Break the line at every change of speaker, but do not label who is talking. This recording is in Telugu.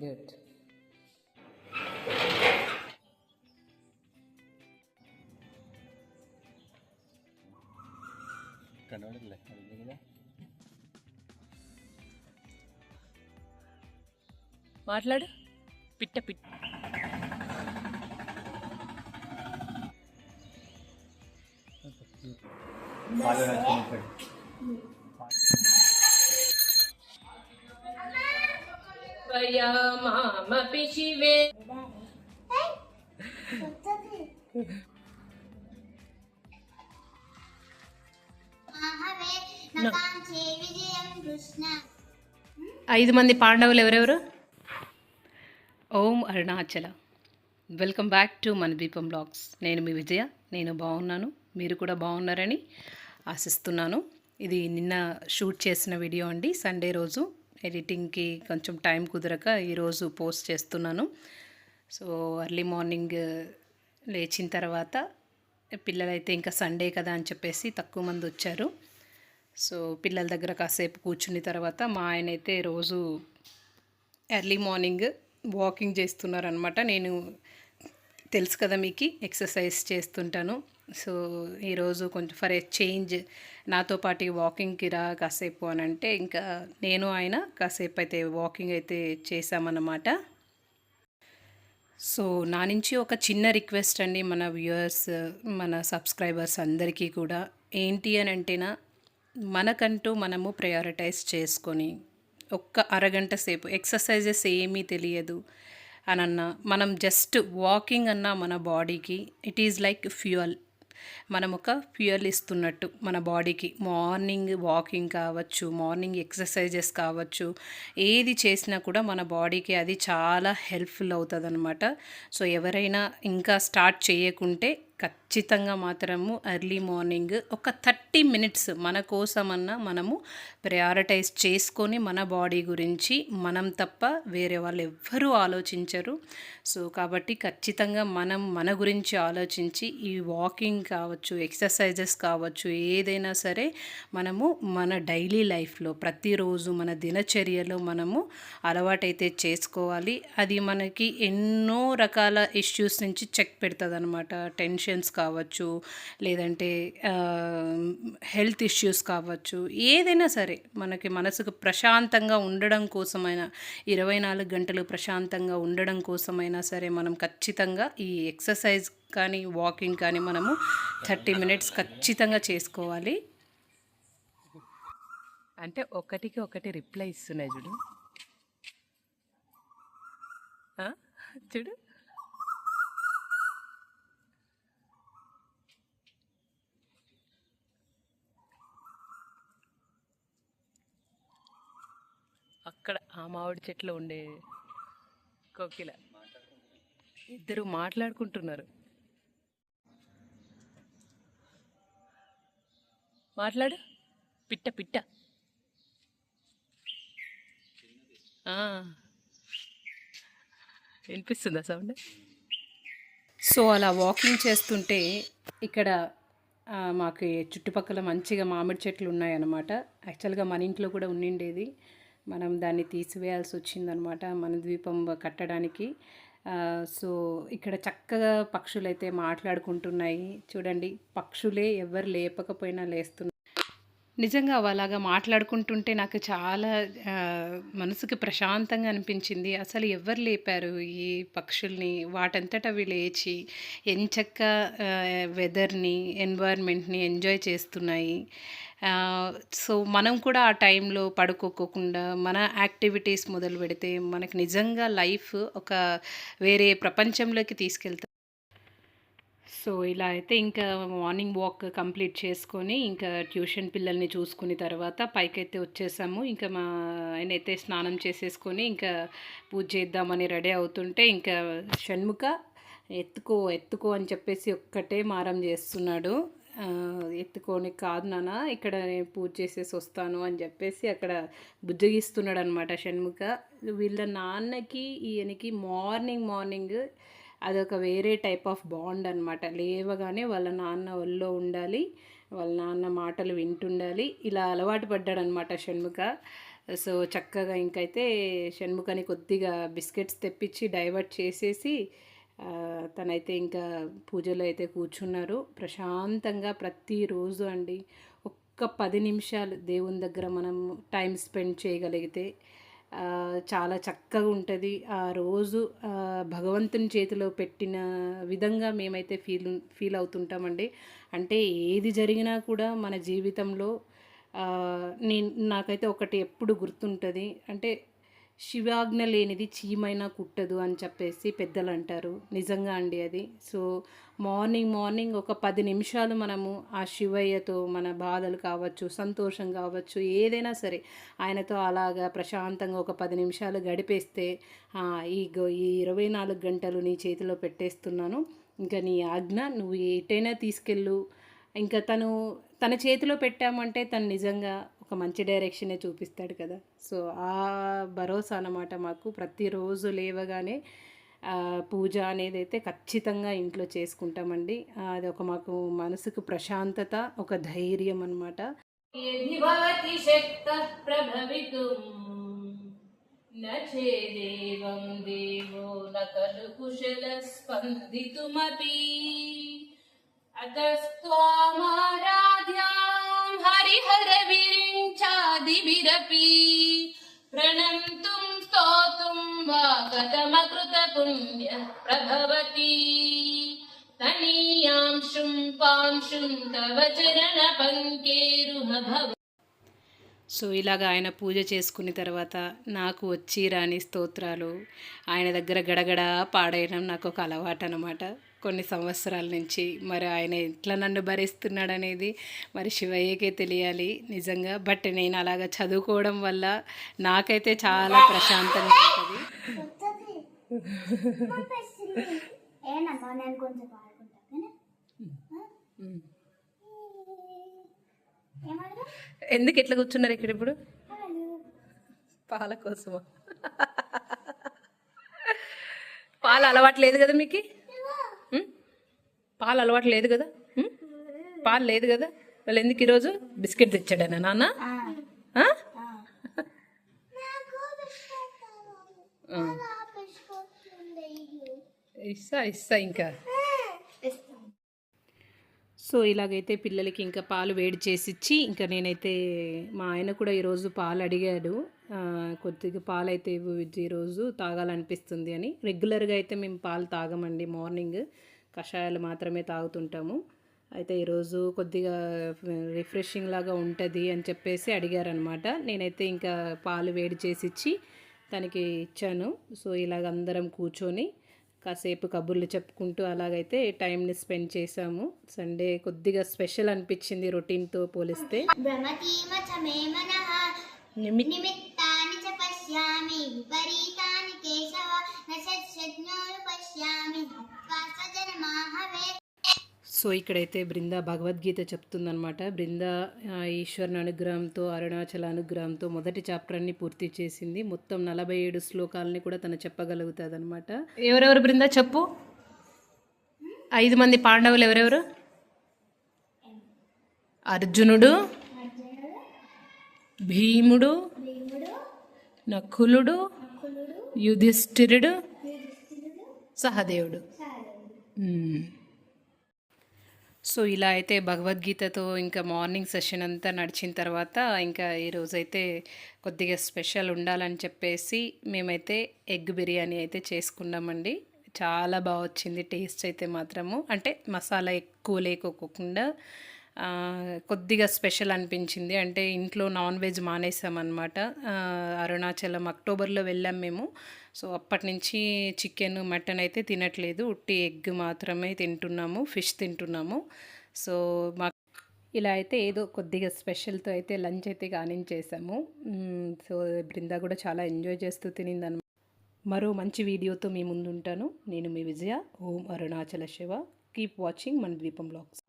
గుడ్
కనబడలే అదే కదా
మాట్లాడు పిట్ట పిట్ట
పాలు రాసుకొని
ఐదు మంది పాండవులు ఎవరెవరు? Om Arunachala. Welcome back to Mana Deepam vlogs నేను మీ విజయ నేను బాగున్నాను మీరు కూడా బాగున్నారని ఆశిస్తున్నాను. ఇది నిన్న షూట్ చేసిన వీడియో అండి సండే రోజు. ఎడిటింగ్కి కొంచెం టైం కుదరక ఈరోజు పోస్ట్ చేస్తున్నాను. సో ఎర్లీ మార్నింగ్ లేచిన తర్వాత పిల్లలైతే ఇంకా సండే కదా అని చెప్పేసి తక్కువ మంది వచ్చారు. సో పిల్లల దగ్గర కాసేపు కూర్చున్న తర్వాత మా ఆయన అయితే రోజు ఎర్లీ మార్నింగ్ వాకింగ్ చేస్తున్నారనమాట నేను తెలుసు కదా మీకు ఎక్సర్సైజ్ చేస్తుంటాను. సో ఈరోజు కొంచెం ఫర్ ఏ చేంజ్ నాతో పాటు వాకింగ్కి రా కాసేపు అని అంటే ఇంకా నేను ఆయన కాసేపు అయితే వాకింగ్ అయితే చేశామన్నమాట. సో నా నుంచి ఒక చిన్న రిక్వెస్ట్ అండి మన వ్యూయర్స్ మన సబ్స్క్రైబర్స్ అందరికీ కూడా. ఏంటి అని అంటేనా మనకంటూ మనము ప్రయారిటైజ్ చేసుకొని ఒక్క అరగంట సేపు ఎక్సర్సైజెస్ ఏమీ తెలియదు. అనన్నా మనం జస్ట్ వాకింగ్ అన్నా మన బాడీకి ఇట్ ఈజ్ లైక్ ఫ్యూయల్ మనం ఒక ఫ్యూయల్ ఇస్తున్నట్టు మన బాడీకి. మార్నింగ్ వాకింగ్ కావచ్చు మార్నింగ్ ఎక్సర్సైజెస్ కావచ్చు ఏది చేసినా కూడా మన బాడీకి అది చాలా హెల్ప్ఫుల్ అవుతుంది అనమాట సో ఎవరైనా ఇంకా స్టార్ట్ చేయకుంటే ఖచ్చితంగా మాత్రము ఎర్లీ మార్నింగ్ ఒక థర్టీ మినిట్స్ మన కోసమన్నా మనము ప్రయారిటైజ్ చేసుకొని మన బాడీ గురించి మనం తప్ప వేరే వాళ్ళు ఎవ్వరూ ఆలోచించరు. సో కాబట్టి ఖచ్చితంగా మనం మన గురించి ఆలోచించి ఈ వాకింగ్ కావచ్చు ఎక్సర్సైజెస్ కావచ్చు ఏదైనా సరే మనము మన డైలీ లైఫ్లో ప్రతిరోజు మన దినచర్యలో మనము అలవాటైతే చేసుకోవాలి. అది మనకి ఎన్నో రకాల ఇష్యూస్ నుంచి చెక్ పెడుతుంది అనమాట టెన్షన్స్ కావచ్చు లేదంటే హెల్త్ ఇష్యూస్ కావచ్చు ఏదైనా సరే మనకి మనసుకు ప్రశాంతంగా ఉండడం కోసమైనా ఇరవై నాలుగు గంటలు ప్రశాంతంగా ఉండడం కోసమైనా సరే మనం ఖచ్చితంగా ఈ ఎక్సర్సైజ్ కానీ వాకింగ్ కానీ మనము థర్టీ మినిట్స్ ఖచ్చితంగా చేసుకోవాలి.
అంటే ఒకటికి ఒకటి రిప్లై ఇస్తున్నాయి చూడు. చూడు. అక్కడ ఆ మామిడి చెట్లు ఉండే కోకిల. ఇద్దరు మాట్లాడుకుంటున్నారు. మాట్లాడు. పిట్ట పిట్ట. వినిపిస్తుందా సౌండ్?
సో అలా వాకింగ్ చేస్తుంటే ఇక్కడ మాకు చుట్టుపక్కల మంచిగా మామిడి చెట్లు ఉన్నాయన్నమాట. యాక్చువల్గా మన ఇంట్లో కూడా ఉండిండేది. మనం దాన్ని తీసివేయాల్సి వచ్చిందనమాట మన ద్వీపం కట్టడానికి. సో ఇక్కడ చక్కగా పక్షులు అయితే మాట్లాడుకుంటున్నాయి. చూడండి పక్షులే ఎవరు లేపకపోయినా లేస్తున్నారు నిజంగా అలాగా మాట్లాడుకుంటుంటే నాకు చాలా మనసుకి ప్రశాంతంగా అనిపించింది. అసలు ఎవరు లేపారు ఈ పక్షుల్ని? వాటంతట అవి లేచి ఎంచక్క వెదర్ని ఎన్వైర్న్మెంట్ని ఎంజాయ్ చేస్తున్నాయి. సో మనం కూడా ఆ టైంలో పడుకోకుండా మన యాక్టివిటీస్ మొదలు పెడితే మనకు నిజంగా లైఫ్ ఒక వేరే ప్రపంచంలోకి తీసుకెళ్తాం సో ఇలా అయితే ఇంకా మార్నింగ్ వాక్ కంప్లీట్ చేసుకొని ఇంకా ట్యూషన్ పిల్లల్ని చూసుకుని తర్వాత పైకైతే వచ్చేసాము. ఇంకా మా ఆయన అయితే స్నానం చేసేసుకొని ఇంకా పూజ చేద్దామని రెడీ అవుతుంటే ఇంకా షణ్ముఖ ఎత్తుకో ఎత్తుకో అని చెప్పేసి ఒక్కటే మారం చేస్తున్నాడు. ఎత్తుకొని కాదు నాన్న ఇక్కడ నేను పూజ చేసేసి వస్తాను అని చెప్పేసి అక్కడ బుజ్జగిస్తున్నాడు అనమాట షణ్ముఖ. వీళ్ళ నాన్నకి ఈయనకి మార్నింగ్ మార్నింగ్ అదొక వేరే టైప్ ఆఫ్ బాండ్ అనమాట లేవగానే వాళ్ళ నాన్న ఒళ్ళో ఉండాలి వాళ్ళ నాన్న మాటలు వింటుండాలి ఇలా అలవాటు పడ్డాడు అనమాట షణ్ముఖ. సో చక్కగా ఇంకైతే షణ్ముఖని కొద్దిగా బిస్కెట్స్ తెప్పించి డైవర్ట్ చేసేసి తనైతే ఇంకా పూజలో అయితే కూర్చున్నారు. ప్రశాంతంగా ప్రతిరోజు అండి ఒక్క పది నిమిషాలు దేవుని దగ్గర మనం టైం స్పెండ్ చేయగలిగితే చాలా చక్కగా ఉంటుంది. ఆ రోజు భగవంతుని చేతిలో పెట్టిన విధంగా మేమైతే ఫీల్ ఫీల్ అవుతుంటామండి. అంటే ఏది జరిగినా కూడా మన జీవితంలో నేను నాకైతే ఒకటి ఎప్పుడు గుర్తుంటుంది. అంటే శివాజ్ఞ లేనిది చీమైనా కుట్టదు అని చెప్పేసి పెద్దలు అంటారు. నిజంగా అండి అది. సో మార్నింగ్ మార్నింగ్ ఒక పది నిమిషాలు మనము ఆ శివయ్యతో మన బాధలు కావచ్చు సంతోషం కావచ్చు ఏదైనా సరే ఆయనతో అలాగా ప్రశాంతంగా ఒక పది నిమిషాలు గడిపేస్తే ఈ గో- ఈ ఇరవై నాలుగు గంటలు నీ చేతిలో పెట్టేస్తున్నాను. ఇంకా నీ ఆజ్ఞ నువ్వు ఎటైనా తీసుకెళ్ళు. ఇంకా తను తన చేతిలో పెట్టామంటే తను నిజంగా ఒక మంచి డైరెక్షనే చూపిస్తాడు కదా సో ఆ భరోసా అన్నమాట మాకు ప్రతిరోజు లేవగానే ఆ, పూజ అనేది అయితే ఖచ్చితంగా ఇంట్లో చేసుకుంటామండి ఆ, అది ఒక మాకు మనసుకు ప్రశాంతత ఒక ధైర్యం అనమాట
यदि भवति शक्तः प्रभवितुम् न चेदेवं देवो न खलु कुशलः स्पन्दितुमपि अतस्त्वामाराध्यां हरिहरविरिञ्चादिभिरपि प्रणन्तुं स्तोतुं वा कथमकृतपुण्यः प्रभवति तनीयांशुं पांशुं तव चरणपङ्केरुह भव
సో ఇలాగ ఆయన పూజ చేసుకున్న తర్వాత నాకు వచ్చి రాని స్తోత్రాలు ఆయన దగ్గర గడగడ పాడేయడం నాకు ఒక అలవాటు అనమాట కొన్ని సంవత్సరాల నుంచి మరి ఆయన ఎట్లా నన్ను భరిస్తున్నాడు అనేది మరి శివయ్యకే తెలియాలి నిజంగా. బట్ నేను అలాగ చదువుకోవడం వల్ల నాకైతే చాలా ప్రశాంతంగా ఉంటుంది.
ఎందుకు ఎట్లా కూర్చున్నారు ఇక్కడ ఇప్పుడు? పాల కోసమా? పాలు అలవాటు లేదు కదా మీకు? పాలు అలవాటు లేదు కదా? పాలు లేదు కదా? వాళ్ళు ఎందుకు ఈరోజు బిస్కెట్ తెచ్చాడనా నాన్న? ఇస్తా ఇస్తా ఇంకా.
సో ఇలాగైతే పిల్లలకి ఇంకా పాలు వేడి చేసి ఇచ్చి ఇంకా నేనైతే మా ఆయన కూడా ఈరోజు పాలు అడిగాడు. కొద్దిగా పాలు అయితే ఇవ్వు విజ్జి ఈరోజు తాగాలనిపిస్తుంది అని. రెగ్యులర్గా అయితే మేము పాలు తాగమండి మార్నింగ్ కషాయాలు మాత్రమే తాగుతుంటాము. అయితే ఈరోజు కొద్దిగా రిఫ్రెషింగ్ లాగా ఉంటుంది అని చెప్పేసి అడిగారనమాట నేనైతే ఇంకా పాలు వేడి చేసి ఇచ్చి తనకి ఇచ్చాను. సో ఇలాగ అందరం కూర్చొని కాసేపు కబుర్లు చెప్పుకుంటూ అలాగైతే టైంని స్పెండ్ చేసాము సండే కొద్దిగా స్పెషల్ అనిపించింది రొటీన్తో పోలిస్తే.
నిమిత్
పశ్యామి విపరీతాని కేశవ న పశ్యామి హత్వా
సో ఇక్కడైతే బృంద భగవద్గీత చెప్తుందనమాట బృంద ఈశ్వరుని అనుగ్రహంతో అరుణాచల అనుగ్రహంతో మొదటి చాప్టర్ అన్ని పూర్తి చేసింది. మొత్తం నలభై ఏడు శ్లోకాలని కూడా తను చెప్పగలుగుతుంది అనమాట
ఎవరెవరు బృంద చెప్పు? ఐదు మంది పాండవులు ఎవరెవరు? అర్జునుడు భీముడు నకులుడు యుధిష్ఠిరుడు సహదేవుడు.
సో ఇలా అయితే భగవద్గీతతో ఇంకా మార్నింగ్ సెషన్ అంతా నడిచిన తర్వాత ఇంకా ఈరోజైతే కొద్దిగా స్పెషల్ ఉండాలని చెప్పేసి మేమైతే ఎగ్ బిర్యానీ అయితే చేసుకున్నామండి. చాలా బాగా వచ్చింది టేస్ట్ అయితే మాత్రము. అంటే మసాలా ఎక్కువ లేకోకుండా కొద్దిగా స్పెషల్ అనిపించింది. అంటే ఇంట్లో నాన్ వెజ్ మానేసామన్నమాట అరుణాచలం అక్టోబర్లో వెళ్ళాం మేము. సో అప్పటి నుంచి చికెన్ మటన్ అయితే తినట్లేదు. ఉట్టి ఎగ్ మాత్రమే తింటున్నాము ఫిష్ తింటున్నాము. సో మా ఇలా అయితే ఏదో కొద్దిగా స్పెషల్తో అయితే లంచ్ అయితే కానించేసాము సో బృందా కూడా చాలా ఎంజాయ్ చేస్తూ తినిందన్నమాట మరో మంచి వీడియోతో మీ ముందుంటాను. నేను మీ Vijaya. Om Arunachala Shiva. Keep watching Mana Dweepam vlogs.